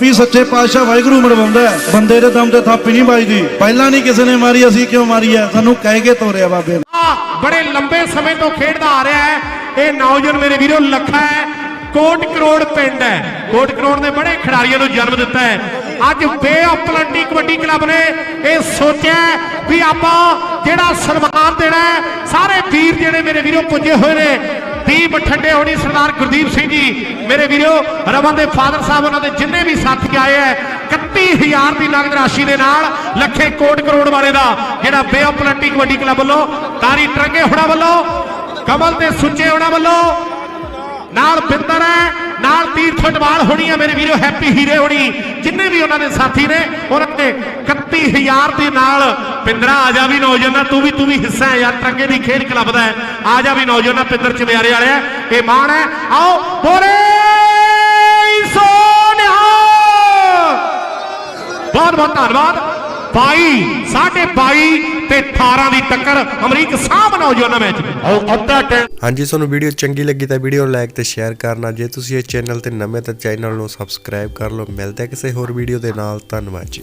ਵੀ ਸੱਚੇ ਪਾਤਸ਼ਾਹ ਵਾਹਿਗੁਰੂ ਮਰਵਾਉਂਦਾ ਬੰਦੇ ਦੇ ਦਮ ਤੇ ਥਾਪੀ ਨਹੀਂ ਵੱਜਦੀ। ਪਹਿਲਾਂ ਨਹੀਂ ਕਿਸੇ ਨੇ ਮਾਰੀ, ਅਸੀਂ ਕਿਉਂ ਮਾਰੀ ਹੈ? ਸਾਨੂੰ ਕਹਿ ਕੇ ਤੋਰਿਆ ਬਾਬੇ ਆ ਬੜੇ ਲੰਬੇ ਸਮੇਂ ਤੋਂ ਖੇਡਦਾ ਆ ਰਿਹਾ ਹੈ। ਇਹ ਨੌਜਵਾਨ ਮੇਰੇ ਵੀਰੋ, ਲੱਖਾ ਹੈ। ਕੋਟ ਕਰੋੜ ਪਿੰਡ ਹੈ। ਕੋਟ ਕਰੋੜ ਨੇ ਬੜੇ ਖਿਡਾਰੀਆਂ ਨੂੰ ਜਨਮ ਦਿੱਤਾ ਹੈ। ਅੱਜ bay of plenty kabaddi club ਨੇ ਇਹ ਸੋਚਿਆ ਵੀ ਆਪਾਂ ਜਿਹੜਾ ਸਨਮਾਨ ਦੇਣਾ ਸਾਰੇ ਵੀਰ ਜਿਹੜੇ ਮੇਰੇ ਵੀਰੋ ਪੁੱਜੇ ਹੋਏ ਨੇ ਦੀਪ ਠੰਡੇ ਹੋਣੀ ਸਰਦਾਰ ਗੁਰਦੀਪ ਸਿੰਘ ਜੀ। ਮੇਰੇ ਵੀਰੋ, ਰਮਨ ਦੇ ਫਾਦਰ ਸਾਹਿਬ, ਉਹਨਾਂ ਦੇ ਜਿੰਨੇ ਵੀ ਸਾਥੀ ਆਏ ਐ 31000 ਦੀ ਨਗਦ ਰਾਸ਼ੀ ਦੇ ਨਾਲ ਲੱਖੇ ਕੋਟ ਕਰੋੜ ਵਾਲੇ ਦਾ ਜਿਹੜਾ ਬੇ ਪਲੰਟੀ ਕਬੱਡੀ ਕਲੱਬ ਵੱਲੋਂ ਤਾਰੀ ਟਰੰਗੇ ਹੋਣਾ ਵੱਲੋਂ, ਕਮਲ ਤੇ ਸੁੱਚੇ ਹੋਣਾ ਵੱਲੋਂ, ਨਾਲ ਬਿੰਦਰ ਹੈ ਨਾਲ ਤੀਰਥ ਟਵਾਲ ਹੋਣੀ ਹੈ ਮੇਰੇ ਵੀਰੋ ਹੈਪੀ ਹੀਰੇ ਹੋਣੀ। ਜਿੰਨੇ ਵੀ ਉਹਨਾਂ ਦੇ ਸਾਥੀ ਨੇ, ਉਹਨਾਂ ਦੇ 31000 ਦੇ ਨਾਲ ਪਿੰਦਰਾ ਆ ਜਾ ਵੀ ਨੌਜਵਾਨਾ ਤੂੰ ਵੀ ਤੂੰ ਵੀ ਹਿੱਸਾ ਹੈ ਯਾਰ ਟਰੰਗੇ ਦੀ ਖੇਡ ਕਲੱਬ ਦਾ ਆ ਜਾ ਵੀ ਨੌਜਵਾਨਾ ਪਿੰਦਰ ਚਵਿਆਰੇ ਵਾਲਿਆ ਇਹ ਮਾਣ ਹੈ। ਆਓ ਬੋਲੇ ਬਹੁਤ ਬਹੁਤ ਧੰਨਵਾਦ। 22 ਸਾਢੇ 22 ਤੇ 18 ਦੀ ਟੱਕਰ ਅਮਰੀਕ ਸਾਹਬ ਨੌਜਵਾਨਾਂ ਮੈਚ ਆਓ ਅੱਧਾ ਟਾਈਮ ਹਾਂਜੀ ਤੁਹਾਨੂੰ ਵੀਡੀਓ ਚੰਗੀ ਲੱਗੀ ਤਾਂ ਵੀਡੀਓ ਨੂੰ ਲਾਈਕ ਤੇ ਸ਼ੇਅਰ ਕਰਨਾ। ਜੇ ਤੁਸੀਂ ਇਸ ਚੈਨਲ ਤੇ ਨਵੇਂ ਤਾਂ ਚੈਨਲ ਨੂੰ ਸਬਸਕ੍ਰਾਈਬ ਕਰ ਲਓ। ਮਿਲਦੇ ਕਿਸੇ ਹੋਰ ਵੀਡੀਓ ਦੇ ਨਾਲ। ਧੰਨਵਾਦ ਜੀ।